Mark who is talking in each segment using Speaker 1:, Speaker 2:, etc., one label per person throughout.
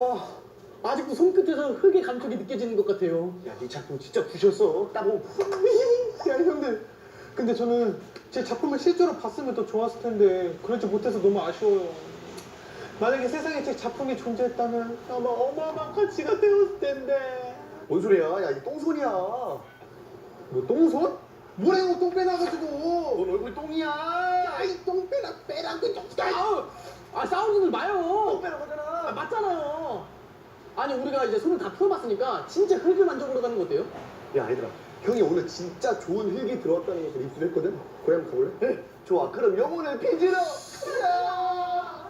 Speaker 1: 아, 아직도 손끝에서 흙의 감촉이 느껴지는 것 같아요.
Speaker 2: 야, 네 작품 진짜 부셨어. 따봉.
Speaker 3: 야 형들 근데 저는 제 작품을 실제로 봤으면 더 좋았을 텐데 그러지 못해서 너무 아쉬워요 만약에 세상에 제 작품이 존재했다면 아마 어마어마한 가치가 되었을 텐데
Speaker 2: 뭔 소리야? 야, 이 똥손이야.
Speaker 3: 뭐 똥손? 뭐래 이거 똥 빼놔가지고
Speaker 2: 넌 얼굴 똥이야.
Speaker 3: 아이 똥 빼라 빼라고 좀
Speaker 1: 아, 아 싸우지들 마요.
Speaker 2: 똥 빼라고
Speaker 1: 아,
Speaker 2: 하잖아.
Speaker 1: 맞잖아요. 아니 우리가 이제 손을 다 풀어봤으니까 진짜 흙을 만져보러 가는 거 어때요?
Speaker 2: 야, 얘들아. 형이 오늘 진짜 좋은 흙이 들어왔다는 것을 입수했거든? 거기 한번 가볼래? 네. 좋아. 그럼 영혼을 빚으러. 야!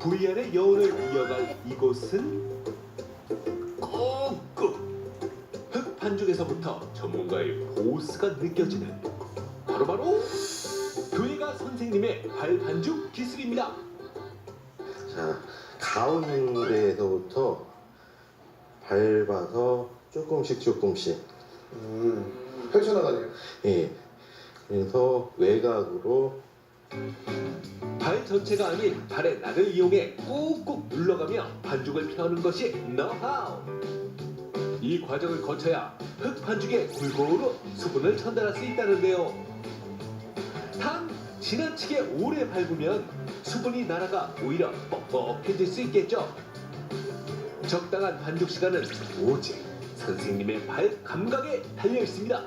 Speaker 4: VR의 여운을 이어갈 이곳은 꾹꾹 흙 반죽에서부터 전문가의 보스가 느껴지는 바로바로 교회가 선생님의 발 반죽 기술입니다.
Speaker 5: 자, 가운데에서부터 밟아서 조금씩 조금씩.
Speaker 2: 음. 펼쳐나가네요.
Speaker 5: 예. 그래서 외곽으로
Speaker 4: 발 전체가 아닌 발의 날을 이용해 꾹꾹 눌러가며 반죽을 펴는 것이 노하우. 이 과정을 거쳐야 흙 반죽에 골고루 수분을 전달할 수 있다는데요. 단 지나치게 오래 밟으면 수분이 날아가 오히려 뻑뻑해질 수 있겠죠. 적당한 반죽 시간은 오직 선생님의 발 감각에 달려 있습니다.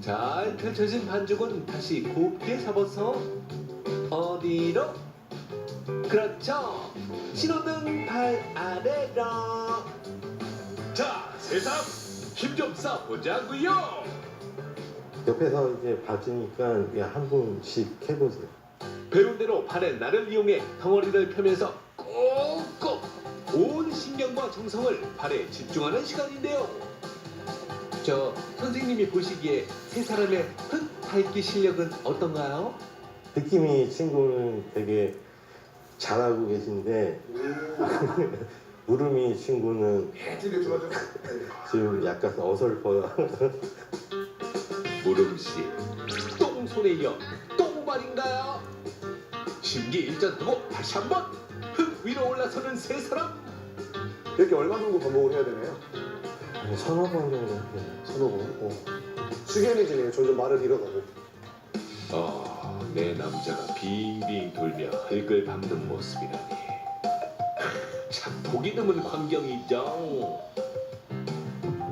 Speaker 4: 잘 펼쳐진 반죽은 다시 곱게 잡아서 어디로? 그렇죠. 신호등 발 아래로. 자, 세상 힘 좀 써보자고요.
Speaker 5: 옆에서 이제 봐주니까 예, 한 분씩 해보세요.
Speaker 4: 배운 대로 발의 날을 이용해 덩어리를 펴면서 꾹꾹 온 신경과 정성을 발에 집중하는 시간인데요. 저 선생님이 보시기에 세 사람의 흙 밟기 실력은 어떤가요?
Speaker 5: 느낌이 친구는 되게 잘하고 계신데 무릎이 친구는. 지금 약간 어설퍼요.
Speaker 4: 무름씨 똥손에 이어 똥발인가요? 심기일전하고 다시 한번 흙 위로 올라서는 세 사람
Speaker 2: 이렇게 얼마 정도 반복을 해야 되나요?
Speaker 5: 한 서너 번 정도 해요.
Speaker 2: 서너 번. 어. 숙연해지네요. 점점 말을 잃어가고.
Speaker 4: 아, 내 남자가 빙빙 돌며 흙을 밟는 모습이라니 참 보기 드문 광경이죠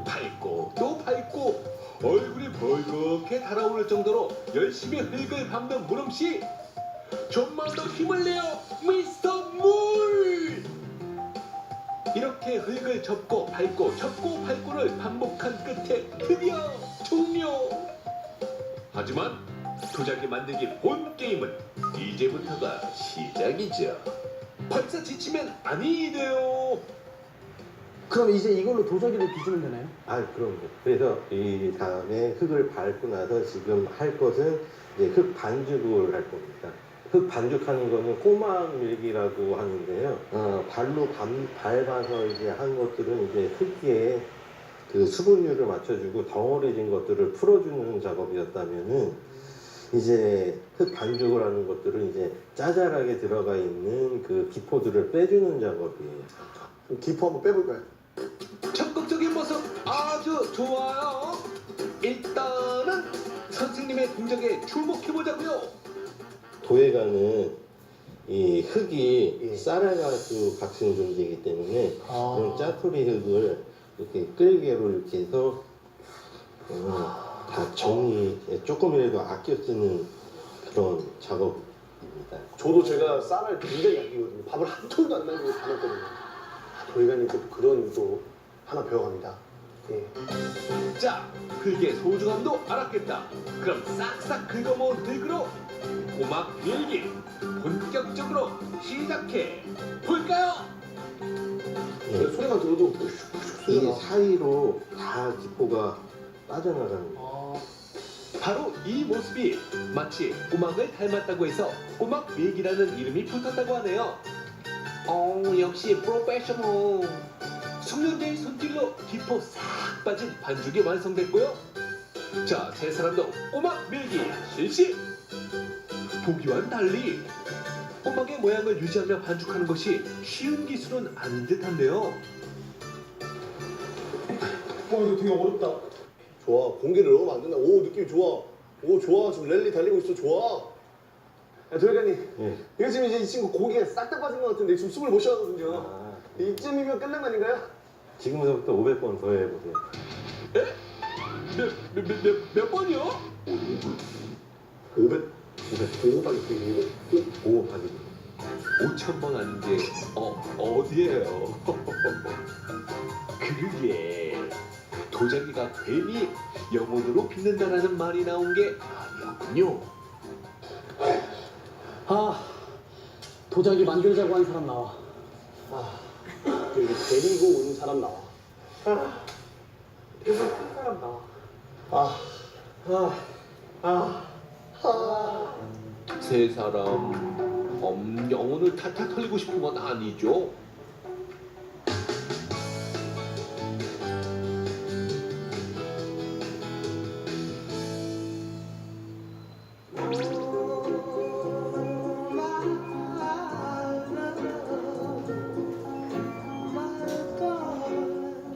Speaker 4: 밟고 또 밟고 얼굴이 벌겋게 달아오를 정도로 열심히 흙을 밟는 무름씨 좀만 더 힘을 내요 미스터 물 이렇게 흙을 접고 밟고 접고 밟고를 반복한 끝에 드디어 종료 하지만 도자기 만들기 본 게임은 이제부터가 시작이죠. 벌써 지치면 아니 돼요.
Speaker 1: 그럼 이제 이걸로 도자기를 빚으면 되나요?
Speaker 5: 아, 그럼요. 그래서 이 다음에 흙을 밟고 나서 지금 할 것은 이제 흙 반죽을 할 겁니다. 흙 반죽하는 거는 꼬막 밀기라고 하는데요. 어, 발로 감- 밟아서 이제 한 것들은 이제 흙에 그 수분율을 맞춰주고 덩어리진 것들을 풀어주는 작업이었다면은 이제 흙 반죽을 하는 것들은 이제 짜잘하게 들어가 있는 그 기포들을 빼주는 작업이에요.
Speaker 2: 그럼 기포 한번 빼볼까요?
Speaker 4: 적극적인 모습 아주 좋아요. 일단은 선생님의 동작에 주목해 보자고요.
Speaker 5: 도예가는 이 흙이
Speaker 2: 예.
Speaker 5: 쌀알가루 같은 존재이기 때문에
Speaker 1: 아.
Speaker 5: 그런 짜투리 흙을 이렇게 끌개로 이렇게 해서 어, 다 정리 조금이라도 아껴 쓰는 그런 작업입니다.
Speaker 2: 저도 제가 쌀을 굉장히 아끼거든요. 밥을 한 톨도 안 남기고 다 먹거든요. 아, 도희관님 또 그런 또 하나 배워갑니다. 예.
Speaker 4: 자, 흙의 소중함도 알았겠다. 그럼 싹싹 긁어모은 흙으로 꼬막 밀기 본격적으로 시작해 볼까요?
Speaker 5: 예.
Speaker 2: 소리만 들어도 슉슉
Speaker 5: 이
Speaker 2: 소리가
Speaker 5: 사이로 다 기포가 빠져나가는 거예요.
Speaker 4: 바로 이 모습이 마치 꼬막을 닮았다고 해서 꼬막 밀기라는 이름이 붙었다고 하네요. 어, 역시 프로페셔널. 숙련자의 손길로 기포 싹 빠진 반죽이 완성됐고요. 자, 세 사람도 꼬막 밀기 실시. 보기와는 달리 꼬막의 모양을 유지하며 반죽하는 것이 쉬운 기술은 아닌 듯한데요.
Speaker 3: 와 이거 되게 어렵다.
Speaker 2: 좋아 공기를 넣으면 안 된다 오 느낌 좋아 오 좋아 지금 랠리 달리고 있어 좋아 야 도현이님
Speaker 5: 예.
Speaker 2: 이거 지금 이제 이 친구 고기가 싹다 빠진 것 같은데 지금 숨을 못 쉬어가거든요
Speaker 5: 아,
Speaker 2: 이쯤이면 끝난 거 아닌가요?
Speaker 5: 지금부터 500번 더 해보세요.
Speaker 4: 몇, 몇, 몇, 몇, 몇 번이요?
Speaker 2: 500 500 빨리 뛰기
Speaker 5: 5 곱하기
Speaker 4: 5천 번 아닌데 어 어디에요? 그게 도자기가 괜히 영혼으로 빛는다라는 말이 나온 게 아니었군요.
Speaker 1: 아 도자기 만들자고 한 사람 나와
Speaker 2: 아 여기 데리고 온 사람 나와 아 데리고 온 사람 나와 아, 아아 아 아.
Speaker 4: 세 사람 음, 영혼을 탈탈 털리고 싶은 건 아니죠.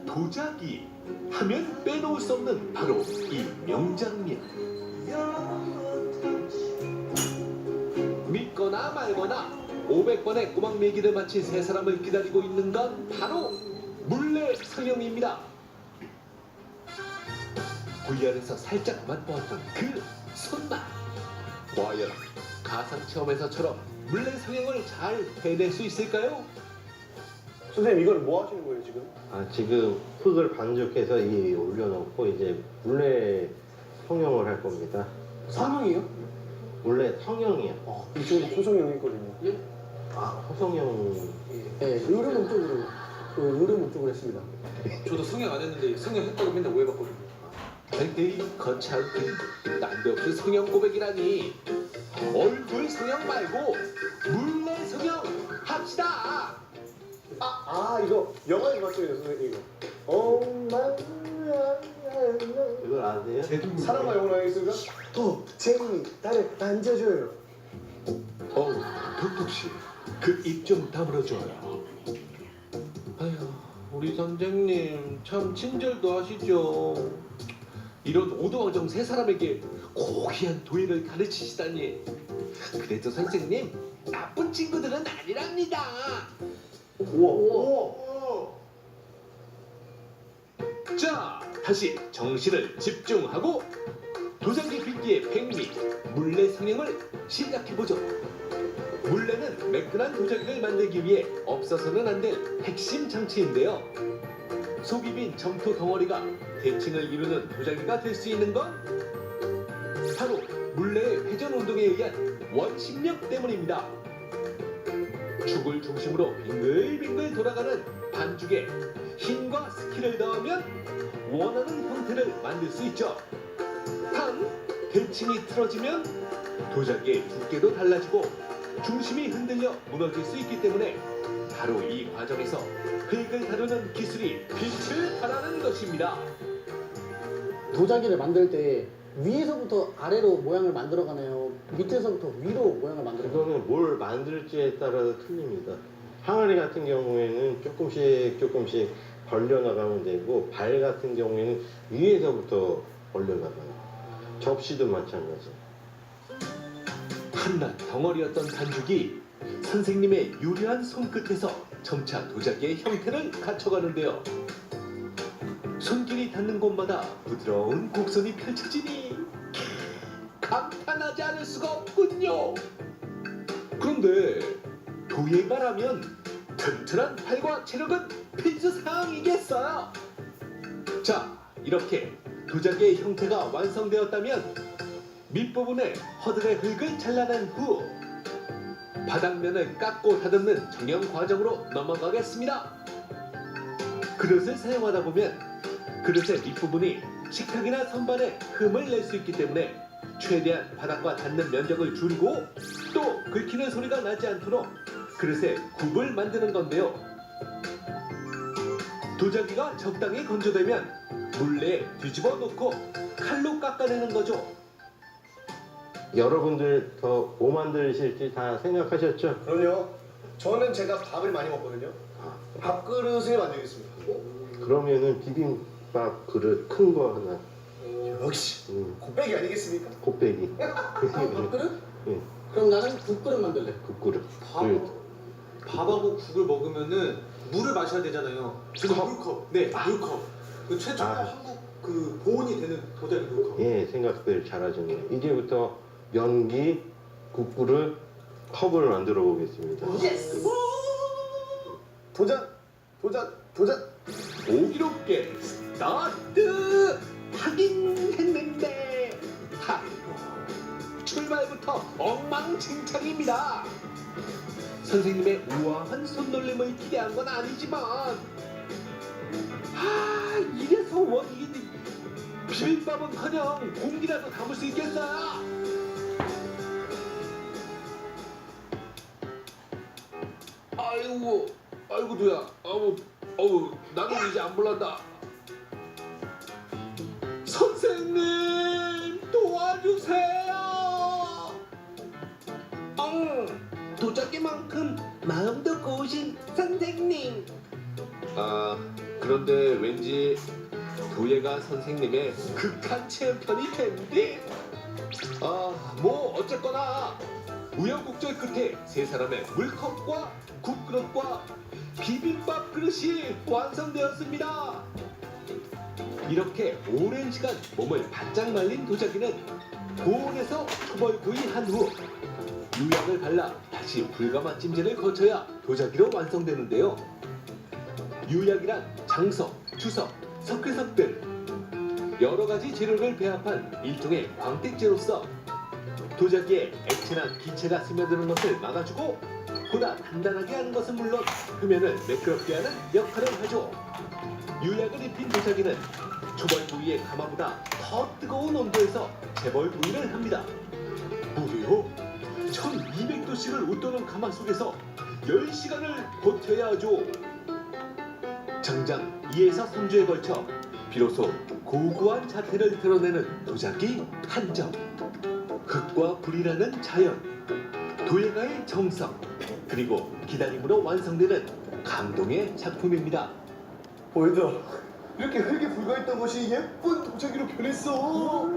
Speaker 4: 도자기 하면 빼놓을 수 없는 바로 이 명장면. 말거나 500번의 꼬막 밀기를 마친 세 사람을 기다리고 있는 건 바로 물레 성형입니다. VR에서 살짝 맛보았던 그 손맛. 과연 가상 체험에서처럼 물레 성형을 잘 해낼 수 있을까요?
Speaker 2: 선생님 이걸 뭐 하시는 거예요 지금?
Speaker 5: 아, 지금 흙을 반죽해서 이 올려놓고 이제 물레 성형을 할 겁니다.
Speaker 1: 성형이요?
Speaker 5: 물레 성형이요.
Speaker 2: 어, 이 친구 코성형 했거든요.
Speaker 5: 아, 호성형.
Speaker 1: 네 의료문 쪽으로 그 의료문 쪽으로 했습니다.
Speaker 3: 저도 성형 안 했는데 성형 했다고 맨날 오해받거든요.
Speaker 4: 에이 거참 그 난데없이 성형 고백이라니. 얼굴 성형 말고 물레 성형 합시다.
Speaker 2: 아, 아 이거 영화에 봤어요 선생님. 이거. 엄마
Speaker 5: 이걸 아세요?
Speaker 2: 사랑과 영원한 하겠습니다 어 제니 나를 만져줘요.
Speaker 4: 어우 톡톡 씨 그 입 좀 다물어줘요. 아휴 우리 선생님 참 친절도 하시죠. 이런 오도왕정 세 사람에게 고귀한 도예를 가르치시다니. 그래도 선생님 나쁜 친구들은 아니랍니다.
Speaker 2: 우와. 우와.
Speaker 4: 자, 다시 정신을 집중하고 도자기 빗기의 백미 물레 성형을 시작해보죠. 물레는 매끈한 도자기를 만들기 위해 없어서는 안 될 핵심 장치인데요. 속이 빈 점토 덩어리가 대칭을 이루는 도자기가 될 수 있는 건 바로 물레의 회전 운동에 의한 원심력 때문입니다. 축을 중심으로 빙글빙글 돌아가는 반죽에 힘과 스킬을 더하면 원하는 형태를 만들 수 있죠. 단, 대칭이 틀어지면 도자기의 두께도 달라지고 중심이 흔들려 무너질 수 있기 때문에 바로 이 과정에서 흙을 다루는 기술이 빛을 발하는 것입니다.
Speaker 1: 도자기를 만들 때 위에서부터 아래로 모양을 만들어가나요? 밑에서부터 위로 모양을 만들어가나요?
Speaker 5: 이거는 뭘 만들지에 따라서 틀립니다. 항아리 같은 경우에는 조금씩 조금씩 벌려나가면 되고 발 같은 경우에는 위에서부터 벌려나가요. 접시도 마찬가지.
Speaker 4: 한낱 덩어리였던 반죽이 선생님의 유려한 손끝에서 점차 도자기의 형태를 갖춰가는데요. 손길이 닿는 곳마다 부드러운 곡선이 펼쳐지니 감탄하지 않을 수가 없군요. 그런데 도예가라면 튼튼한 팔과 체력은 필수 사항이겠어요. 자, 이렇게 도자기의 형태가 완성되었다면 밑부분에 허들의 흙을 잘라낸 후 바닥면을 깎고 다듬는 정형 과정으로 넘어가겠습니다. 그릇을 사용하다 보면 그릇의 밑부분이 식탁이나 선반에 흠을 낼 수 있기 때문에 최대한 바닥과 닿는 면적을 줄이고 또 긁히는 소리가 나지 않도록 그릇에 굽을 만드는 건데요. 도자기가 적당히 건조되면 물레에 뒤집어 놓고 칼로 깎아내는 거죠.
Speaker 5: 여러분들 더 뭐 만드실지 다 생각하셨죠?
Speaker 2: 그럼요. 저는 제가 밥을 많이 먹거든요. 밥그릇을 만들겠습니다.
Speaker 5: 그러면은 비빔밥 그릇 큰 거 하나,
Speaker 2: 역시
Speaker 5: 음,
Speaker 2: 곱빼기 아니겠습니까?
Speaker 5: 곱빼기,
Speaker 1: 아, 밥그릇?
Speaker 5: 예.
Speaker 1: 그럼 나는 국그릇 만들래.
Speaker 5: 국그릇.
Speaker 3: 밥, 밥하고 국을 먹으면은 물을 마셔야 되잖아요. 저는
Speaker 5: 컵?
Speaker 3: 물컵. 네, 물컵. 그 최초의
Speaker 5: 아.
Speaker 3: 한국 그 보온이 되는 도자기 물컵.
Speaker 5: 예, 생각들 잘하셨네요. 이제부터 연기, 국그릇, 컵을 만들어 보겠습니다.
Speaker 2: 예스! 도전! 도전! 도전!
Speaker 4: 오기롭게 스타트 하긴 했는데 출발부터 엉망진창입니다 선생님의 우아한 손놀림을 기대한 건 아니지만 아 이래서 원이 비빔밥은커녕 공기라도 담을 수 있겠어요 아이고 아이고 누야. 아우 어우 나는 이제 안 불란다. 선생님 도와주세요 도자기만큼 마음도 고우신 선생님 아 그런데 왠지 도예가 선생님의 극한 체험편이 됐는데 아뭐 어쨌거나 우여곡절 끝에 세 사람의 물컵과 국그릇과 비빔밥 그릇이 완성되었습니다. 이렇게 오랜 시간 몸을 바짝 말린 도자기는 고온에서 초벌구이한 후 유약을 발라 다시 불가마 찜질을 거쳐야 도자기로 완성되는데요. 유약이란 장석, 주석, 석회석 등 여러 가지 재료를 배합한 일종의 광택제로서 도자기에 액체나 기체가 스며드는 것을 막아주고 보다 단단하게 하는 것은 물론 표면을 매끄럽게 하는 역할을 하죠. 유약을 입힌 도자기는 초벌 부위의 가마보다 더 뜨거운 온도에서 재벌 부위를 합니다. 무려 1200도씨를 웃도는 가마 속에서 10시간을 버텨야 하죠. 정장 2에서 3주에 걸쳐 비로소 고고한 자태를 드러내는 도자기 한점. 흙과 불이라는 자연, 도예가의 정성, 그리고 기다림으로 완성되는 감동의 작품입니다.
Speaker 2: 어, 얘들아. 이렇게 흙에 불과했던 것이 예쁜 도자기로 변했어.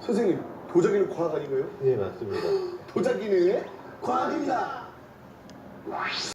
Speaker 2: 선생님, 도자기는 과학 아닌가요?
Speaker 5: 네, 맞습니다.
Speaker 2: 도자기는 과학입니다.